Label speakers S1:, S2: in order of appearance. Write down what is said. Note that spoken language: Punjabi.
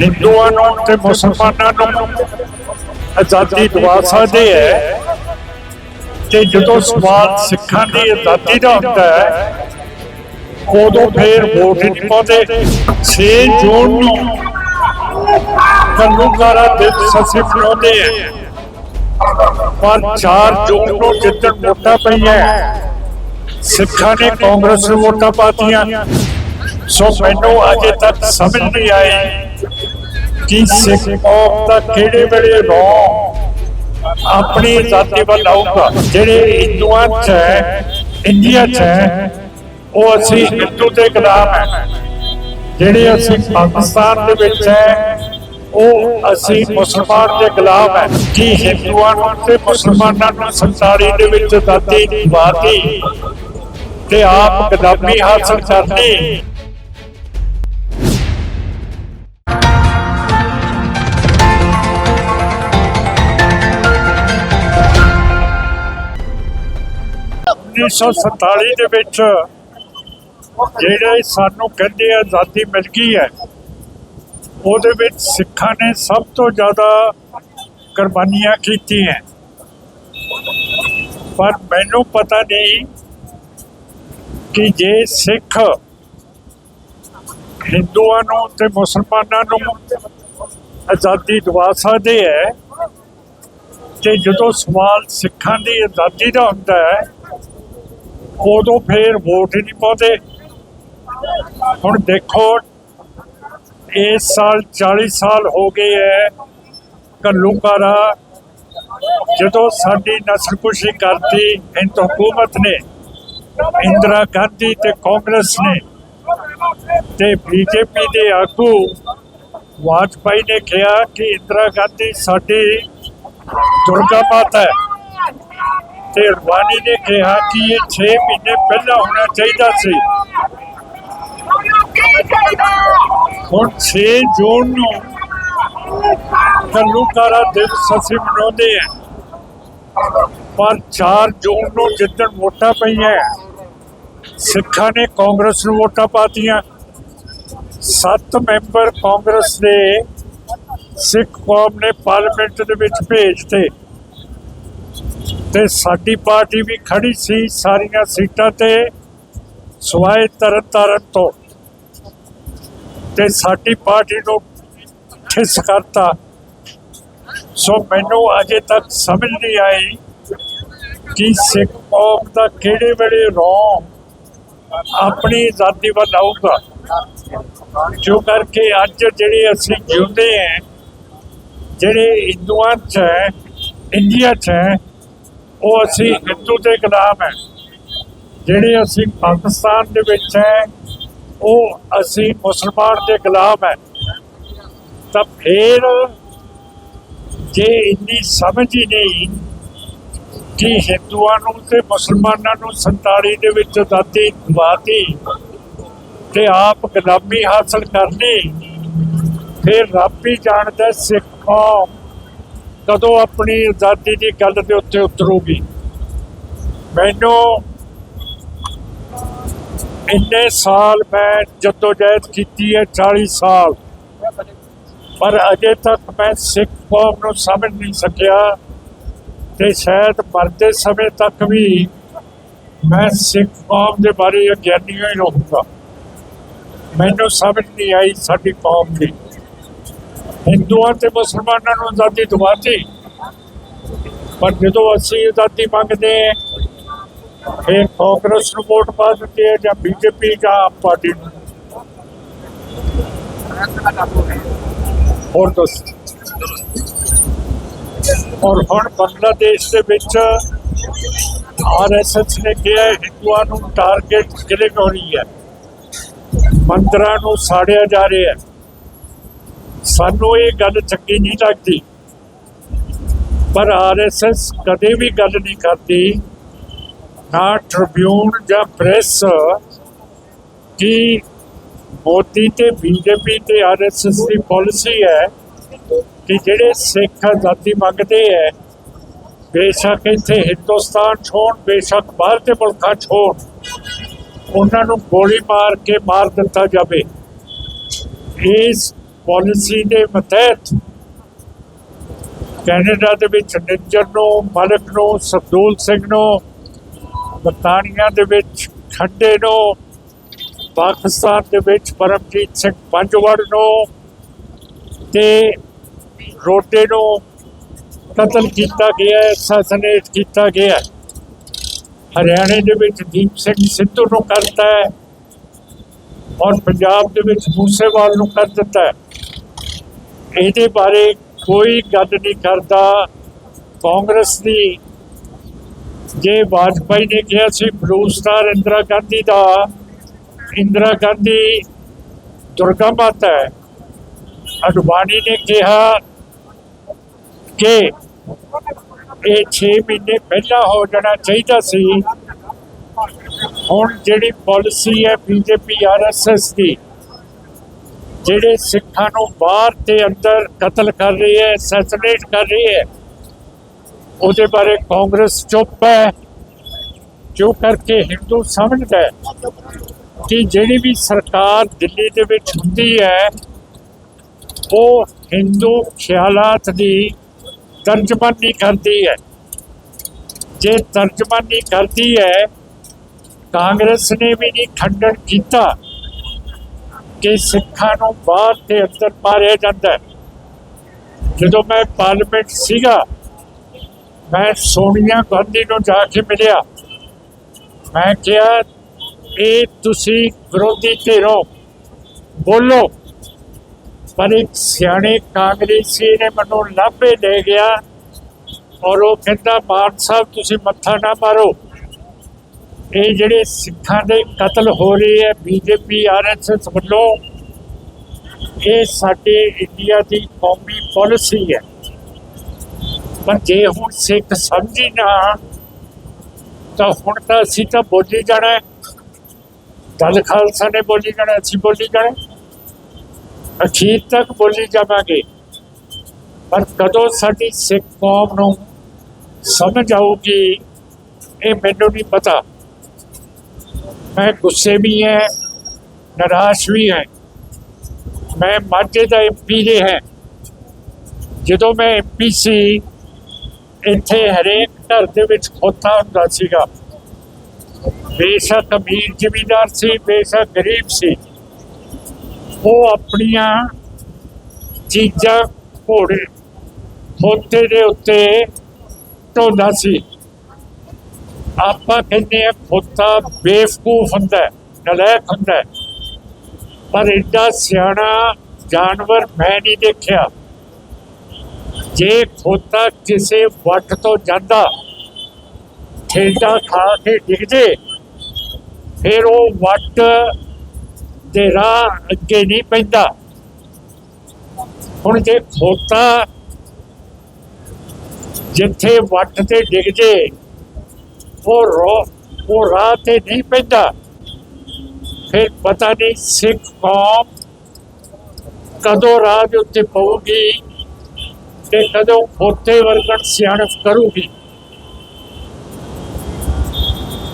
S1: ਹਿੰਦੂਆਂ ਨੂੰ ਤੇ ਮੁਸਲਮਾਨਾਂ ਨੂੰ ਆਜ਼ਾਦੀ ਦਵਾ ਸਕਦੇ ਹੈ। ਤੇ ਜਦੋਂ ਸਵਾਲ ਸਿੱਖਾਂ ਦੀ ਆਜ਼ਾਦੀ ਦਾ ਹੁੰਦਾ ਹੈ, ਉਦੋਂ ਫੇਰ ਵੋਟ ਹੀ ਨਹੀਂ ਪਾਉਂਦੇ। 6 ਜੂਨ ਨੂੰ ਕੰਨੂਕਾਰਾ ਦਿਵਸ ਅਸੀਂ ਮਨਾਉਂਦੇ ਹਾਂ। ਪਰ 4 ਜੂਨ ਨੂੰ ਜਿੱਦਣ ਵੋਟਾਂ ਪਈਆਂ ਸਿੱਖਾਂ ਨੇ ਕਾਂਗਰਸ ਨੂੰ ਵੋਟਾਂ ਪਾਤੀਆਂ ਸੋ ਮੈਨੂੰ ਅਜੇ ਤੱਕ ਸਮਝ ਨਹੀਂ ਆਈ ਕਿ ਸਿੱਖ ਕੌਮ ਦਾ ਕਿਹੜੇ ਵੇਲੇ ਰੋ ਆਪਣੀ ਆਜ਼ਾਦੀ ਵੱਲ ਆਊਗਾ। ਜਿਹੜੇ ਹਿੰਦੂਆਂ ਚ ਹੈ, ਇੰਡੀਆ ਚ ਹੈ, ਉਹ ਅਸੀਂ ਹਿੰਦੂ ਦੇ ਗੁਲਾਮ ਹੈ। ਜਿਹੜੇ ਅਸੀਂ ਪਾਕਿਸਤਾਨ ਦੇ ਵਿੱਚ ਹੈ, ਉਹ ਅਸੀਂ ਮੁਸਲਮਾਨ ਦੇ ਗੁਲਾਮ ਹੈ। ਕਿ ਹਿੰਦੂਆਂ ਨੂੰ ਤੇ ਮੁਸਲਮਾਨਾਂ ਨੂੰ ਸੰਸਾਰੀ ਦੇ ਵਿੱਚ ਆਜ਼ਾਦੀ ਦਿਵਾਤੀ ਤੇ ਆਪ ਗੁਲਾਮੀ ਹਾਸਲ ਕਰਨੀ ਉੱਨੀ ਸੌ ਸੰਤਾਲੀ ਦੇ ਵਿੱਚ ਜਿਹੜੇ ਸਾਨੂੰ ਕਹਿੰਦੇ ਆਜ਼ਾਦੀ ਮਿਲ ਗਈ ਹੈ, ਉਹਦੇ ਵਿੱਚ ਸਿੱਖਾਂ ਨੇ ਸਭ ਤੋਂ ਜ਼ਿਆਦਾ ਕੁਰਬਾਨੀਆਂ ਕੀਤੀਆਂ। ਪਰ ਮੈਨੂੰ ਪਤਾ ਨਹੀਂ ਕਿ ਜੇ ਸਿੱਖ ਹਿੰਦੂਆਂ ਨੂੰ ਤੇ ਮੁਸਲਮਾਨਾਂ ਨੂੰ ਆਜ਼ਾਦੀ ਦਵਾ ਸਕਦੇ ਹੈ, ਤੇ ਜਦੋਂ ਸਵਾਲ ਸਿੱਖਾਂ ਦੀ ਆਜ਼ਾਦੀ ਦਾ ਹੁੰਦਾ ਹੈ ਉਦੋਂ ਫੇਰ ਵੋਟ ਹੀ ਨਹੀਂ ਪਾਉਂਦੇ। ਹੁਣ ਦੇਖੋ, ਇਸ ਸਾਲ 40 ਸਾਲ ਹੋ ਗਏ ਹੈ ਕੱਲੂਕਾਰਾ ਜਦੋਂ ਸਾਡੀ ਨਸਲਕੁਸ਼ੀ ਕਰਤੀ ਹਿੰਦ ਹਕੂਮਤ ਨੇ, ਇੰਦਰਾ ਗਾਂਧੀ ਤੇ ਕਾਂਗਰਸ ਨੇ ਤੇ ਬੀਜੇਪੀ ਦੇ ਆਗੂ ਵਾਜਪਾਈ ਨੇ ਕਿਹਾ ਕਿ ਇੰਦਰਾ ਗਾਂਧੀ ਸਾਡੀ ਦੁਰਗਾ ਮਾਤਾ ਹੈ। ਤੇ ਰਵਾਨੀ ਨੇ ਕਿਹਾ ਕਿ ਇਹ 6 ਮਹੀਨੇ ਪਹਿਲਾਂ ਹੋਣਾ ਚਾਹੀਦਾ ਸੀ। ਹੁਣ 6 ਜੂਨ ਨੂੰ ਕੱਲੂਕਾਰਾ ਦਿਵਸ ਅਸੀਂ ਮਨਾਉਂਦੇ ਹਾਂ। ਪਰ 4 ਜੂਨ ਨੂੰ ਜਿੱਦਣ ਵੋਟਾਂ ਪਈਆਂ, ਸਿੱਖਾਂ ਨੇ ਕਾਂਗਰਸ ਨੂੰ ਵੋਟਾਂ ਪਾਤੀਆਂ। ਸੱਤ ਮੈਂਬਰ ਕਾਂਗਰਸ ਦੇ ਸਿੱਖ ਕੌਮ ਨੇ ਪਾਰਲੀਮੈਂਟ ਦੇ ਵਿੱਚ ਭੇਜਤੇ ਤੇ ਸਾਡੀ ਪਾਰਟੀ ਵੀ ਖੜੀ ਸੀ ਸਾਰੀਆਂ ਸੀਟਾਂ ਤੇ ਸਵਾਏ ਤਰਨ ਤਾਰਨ ਤੋਂ। ਤੇ ਸਾਡੀ ਪਾਰਟੀ ਨੂੰ ਠਿਸ ਕਰਤਾ। ਸੋ ਮੈਨੂੰ ਅਜੇ ਤੱਕ ਸਮਝ ਨਹੀਂ ਆਈ ਕਿ ਸਿੱਖ ਕੌਮ ਦਾ ਕਿਹੜੇ ਵੇਲੇ ਰੋਂ ਆਪਣੀ ਆਜ਼ਾਦੀ ਵੱਲ ਆਊਗਾ। ਜੋ ਕਰਕੇ ਅੱਜ ਜਿਹੜੇ ਅਸੀਂ ਜਿਉਂਦੇ ਹਾਂ, ਜਿਹੜੇ ਹਿੰਦੂਆਂ ਚ ਹੈ, ਇੰਡੀਆ ਚ ਹੈ ਉਹ ਅਸੀਂ ਹਿੰਦੂ ਦੇ ਗੁਲਾਮ ਹੈ। ਜਿਹੜੇ ਅਸੀਂ ਪਾਕਿਸਤਾਨ ਦੇ ਵਿੱਚ ਹੈ, ਉਹ ਅਸੀਂ ਮੁਸਲਮਾਨ ਦੇ ਗੁਲਾਮ ਹੈ। ਤਾਂ ਫਿਰ ਜੇ ਇੰਨੀ ਸਮਝ ਹੀ ਨਹੀਂ ਕਿ ਹਿੰਦੂਆਂ ਨੂੰ ਤੇ ਮੁਸਲਮਾਨਾਂ ਨੂੰ 47 ਦੇ ਵਿੱਚ ਆਜ਼ਾਦੀ ਦਿਵਾਤੀ ਤੇ ਆਪ ਗੁਲਾਮੀ ਹਾਸਲ ਕਰਨੀ, ਫਿਰ ਰੱਬ ਹੀ ਜਾਣਦਾ ਸਿੱਖੋਂ ਕਦੋਂ ਆਪਣੀ ਆਜ਼ਾਦੀ ਦੀ ਗੱਲ ਦੇ ਉੱਤੇ ਉਤਰੂਗੀ? ਮੈਨੂੰ ਇੰਨੇ ਸਾਲ ਮੈਂ ਜਦੋਜਹਿਦ ਕੀਤੀ ਹੈ 40 ਸਾਲ। ਪਰ ਅਜੇ ਤੱਕ ਮੈਂ ਸਿੱਖ ਕੌਮ ਨੂੰ ਸਮਝ ਨਹੀਂ ਸਕਿਆ ਤੇ ਸ਼ਾਇਦ ਮਰਦੇ ਸਮੇਂ ਤੱਕ ਵੀ ਮੈਂ ਸਿੱਖ ਕੌਮ ਦੇ ਬਾਰੇ ਅਗਿਆਨੀ ਹੀ ਰਹੂੰਗਾ। ਮੈਨੂੰ ਸਮਝ ਨਹੀਂ ਆਈ ਸਾਡੀ ਕੌਮ ਦੀ। ਹਿੰਦੂਆਂ ਤੇ ਮੁਸਲਮਾਨਾਂ ਨੂੰ ਆਜ਼ਾਦੀ ਦਵਾਤੀ। ਪਰ ਜਦੋਂ ਅਸੀਂ ਆਜ਼ਾਦੀ ਮੰਗਦੇ ਫਿਰ ਕਾਂਗਰਸ ਨੂੰ ਵੋਟ ਪਾ ਦਿੰਦੇ ਆ ਜਾਂ ਬੀਜੇਪੀ ਜਾਂ ਪਾਰਟੀ ਨੂੰ? ਹੋਰ ਦੱਸ। ਔਰ ਹੁਣ ਬੰਗਲਾਦੇਸ਼ ਦੇ ਵਿੱਚ ਆਰਐਸਐਸ ਨੇ ਕਿਹਾ ਹਿੰਦੂਆਂ ਨੂੰ ਟਾਰਗੇਟ ਕਿਲਿੰਗ ਹੋ ਰਹੀ ਹੈ? ਮੰਦਰਾਂ ਨੂੰ ਸਾੜਿਆ ਜਾ ਰਿਹਾ ਹੈ। ਸਾਨੂੰ ਇਹ ਗੱਲ ਚੰਗੀ ਨਹੀਂ ਲੱਗਦੀ। ਪਰ ਆਰਐਸਐਸ ਕਦੇ ਵੀ ਗੱਲ ਨਹੀਂ ਕਰਦੀ, ਨਾ ਟ੍ਰਿਬਿਊਨ ਜਾਂ ਪ੍ਰੈਸ ਕਿ ਮੋਦੀ ਤੇ ਬੀਜੇਪੀ ਤੇ ਆਰਐਸਐਸ ਦੀ ਪਾਲਿਸੀ ਹੈ ਕਿ ਜਿਹੜੇ ਸਿੱਖ ਆਜ਼ਾਦੀ ਮੰਗਦੇ ਹੈ, ਬੇਸ਼ੱਕ ਇੱਥੇ ਹਿੰਦੁਸਤਾਨ ਛੋਣ ਬੇਸ਼ੱਕ ਬਾਹਰ ਦੇ ਮੁਲਕਾਂ ਛੋਣ ਉਹਨਾਂ ਨੂੰ ਗੋਲੀ ਮਾਰ ਕੇ ਮਾਰ ਦਿੱਤਾ ਜਾਵੇ। ਇਸ ਪਾਲਿਸੀ ਦੇ ਮਤਹਿਤ ਕੈਨੇਡਾ ਦੇ ਵਿੱਚ ਨਿੱਜਰ ਨੂੰ, ਮਲਕ ਨੂੰ, ਸਰਦੂਲ ਸਿੰਘ ਨੂੰ, ਬਰਤਾਨੀਆ ਦੇ ਵਿੱਚ, ਖੱਡੇ ਨੂੰ, ਪਾਕਿਸਤਾਨ ਦੇ ਵਿੱਚ ਪਰਮਜੀਤ ਸਿੰਘ ਪੰਜਵੜ ਨੂੰ ਤੇ ਰੋਟੇ ਨੂੰ ਕਤਲ ਕੀਤਾ ਗਿਆ ਹੈ ਅਸੈਸੀਨੇਟ ਕੀਤਾ ਗਿਆ ਹਰਿਆਣੇ ਦੇ ਵਿੱਚ ਦੀਪ ਸਿੰਘ ਸਿੱਧੂ ਨੂੰ ਕਰਤਾ ਹੈ। ਔਰ ਪੰਜਾਬ ਦੇ ਵਿੱਚ ਮੂਸੇਵਾਲ ਨੂੰ ਕਰ ਦਿੱਤਾ ਹੈ। ਇਹਦੇ ਬਾਰੇ ਕੋਈ ਗੱਲ ਨਹੀਂ ਕਰਦਾ। ਕਾਂਗਰਸ ਦੀ ਜੇ ਵਾਜਪਾਈ ਨੇ ਕਿਹਾ ਸੀ ਬਲੂਸਟਾਰ ਇੰਦਰਾ ਗਾਂਧੀ ਦਾ, ਇੰਦਰਾ ਗਾਂਧੀ ਦੁਰਗਾ ਮਾਤਾ ਹੈ। ਅਡਵਾਨੀ ਨੇ ਕਿਹਾ ਕਿ ਇਹ 6 ਮਹੀਨੇ ਪਹਿਲਾਂ ਹੋ ਜਾਣਾ ਚਾਹੀਦਾ ਸੀ। ਹੁਣ ਜਿਹੜੀ ਪਾਲਿਸੀ ਹੈ ਬੀਜੇਪੀ ਆਰਐਸਐਸ ਦੀ, ਜਿਹੜੇ ਸਿੱਖਾਂ ਨੂੰ ਬਾਹਰ ਤੇ ਅੰਦਰ ਕਤਲ ਕਰ ਰਹੀ ਹੈ ਅਸੈਸੀਨੇਟ ਕਰ ਰਹੀ ਹੈ, ਉਹਦੇ ਬਾਰੇ ਕਾਂਗਰਸ ਚੁੱਪ ਹੈ। ਜੋ ਕਰਕੇ ਹਿੰਦੂ ਸਮਝਦਾ ਹੈ ਕਿ ਜਿਹੜੀ ਵੀ ਸਰਕਾਰ ਦਿੱਲੀ ਦੇ ਵਿੱਚ ਹੁੰਦੀ ਹੈ, ਉਹ ਹਿੰਦੂ ਖਿਆਲਾਤ ਦੀ ਤਰਜਮਾਨੀ ਕਰਦੀ ਹੈ। ਜੇ ਤਰਜਮਾਨੀ ਕਰਦੀ ਹੈ ਕਾਂਗਰਸ ਨੇ ਵੀ ਨਹੀਂ ਖੰਡਨ ਕੀਤਾ ਕਿ ਸਿੱਖਾਂ ਨੂੰ ਬਾਹਰ ਤੇ ਅੰਦਰ ਮਾਰਿਆ ਜਾਂਦਾ ਹੈ। ਜਦੋਂ ਮੈਂ ਪਾਰਲੀਮੈਂਟ ਸੀਗਾ, ਮੈਂ ਸੋਨੀਆ ਗਾਂਧੀ ਨੂੰ ਜਾ ਕੇ ਮਿਲਿਆ। ਮੈਂ ਕਿਹਾ, ਇਹ ਤੁਸੀਂ ਵਿਰੋਧੀ ਧਿਰੋ ਬੋਲੋ। ਪਰ ਇੱਕ ਸਿਆਣੇ ਕਾਂਗਰਸੀ ਨੇ ਮੈਨੂੰ ਲਾਭੇ ਦੇ ਗਿਆ ਔਰ ਉਹ ਕਹਿੰਦਾ, ਮਾਨ ਸਾਹਿਬ, ਤੁਸੀਂ ਮੱਥਾ ਨਾ ਮਾਰੋ। ਇਹ ਜਿਹੜੇ ਸਿੱਖਾਂ ਦੇ ਕਤਲ ਹੋ ਰਹੇ ਹੈ ਬੀਜੇਪੀ ਆਰਐਸਐਸ ਵੱਲੋਂ, ਇਹ ਸਾਡੇ ਇੰਡੀਆ ਦੀ ਕੌਮੀ ਪਾਲਿਸੀ ਹੈ। ਪਰ ਜੇ ਹੁਣ ਸਿੱਖ ਸਮਝੀ ਨਾ, ਤਾਂ ਹੁਣ ਤਾਂ ਅਸੀਂ ਤਾਂ ਬੋਲੀ ਜਾਣਾ ਦਲ ਖਾਲਸਾ ਨੇ ਬੋਲੀ ਜਾਣਾ, ਅਸੀਂ ਬੋਲੀ ਜਾਣਾ ਅਖੀਰ ਤੱਕ ਬੋਲੀ ਜਾਵਾਂਗੇ। ਪਰ ਕਦੋਂ ਸਾਡੀ ਸਿੱਖ ਕੌਮ ਨੂੰ ਸਮਝ ਆਊਗੀ, ਇਹ ਮੈਨੂੰ ਨਹੀਂ ਪਤਾ। ਮੈਂ ਗੁੱਸੇ ਵੀ ਹੈ, ਨਿਰਾਸ਼ ਵੀ ਹੈ। ਮੈਂ ਮਾਝੇ ਦਾ ਐਮਪੀ ਰਿਹਾ ਹੈ। ਜਦੋਂ ਮੈਂ ਐਮਪੀ ਸੀ, ਇੱਥੇ ਹਰੇਕ ਘਰ ਦੇ ਵਿੱਚ ਖੋਤਾ ਹੁੰਦਾ ਸੀਗਾ। ਬੇਸ਼ੱਕ ਅਮੀਰ ਜ਼ਿਮੀਦਾਰ ਸੀ, ਬੇਸ਼ੱਕ ਗਰੀਬ ਸੀ। ਉਹ ਆਪਣੀਆਂ ਚੀਜ਼ਾਂ ਘੋੜੇ, ਖੋਤੇ ਦੇ ਉੱਤੇ ਢੋਦਾ ਸੀ। ਆਪਾਂ ਕਹਿੰਦੇ ਆ ਖੋਤਾ ਬੇਵਕੂਫ ਹੁੰਦਾ ਹੈ, ਨਲਾਇਕ ਹੁੰਦਾ ਹੈ। ਪਰ ਇੱਡਾ ਸਿਆਣਾ ਜਾਨਵਰ ਮੈਂ ਨਹੀਂ ਦੇਖਿਆ ਜੇ ਖੋਤਾ ਕਿਸੇ ਵੱਟ ਤੋਂ ਜਾਂਦਾ ਠੇਡਾ ਖਾ ਕੇ ਡਿੱਗ ਜੇ ਫਿਰ ਉਹ ਵੱਟ ਦੇ ਰਾਹ ਅੱਗੇ ਨਹੀਂ ਪੈਂਦਾ ਹੁਣ ਜੇ ਖੋਤਾ ਜਿੱਥੇ ਵੱਟ ਤੇ ਡਿੱਗ ਜੇ ਉਹ ਰੋ ਉਹ ਰਾਹ ਤੇ ਨਹੀਂ ਪੈਂਦਾ। ਫਿਰ ਪਤਾ ਨਹੀਂ ਸਿੱਖ ਕੌਮ ਕਦੋਂ ਰਾਹ ਦੇ ਉੱਤੇ ਪਊਗੀ ਤੇ ਕਦੋਂ ਖੋਤੇ ਵਰਗਣ ਸਿਆਣਪ ਕਰੂਗੀ।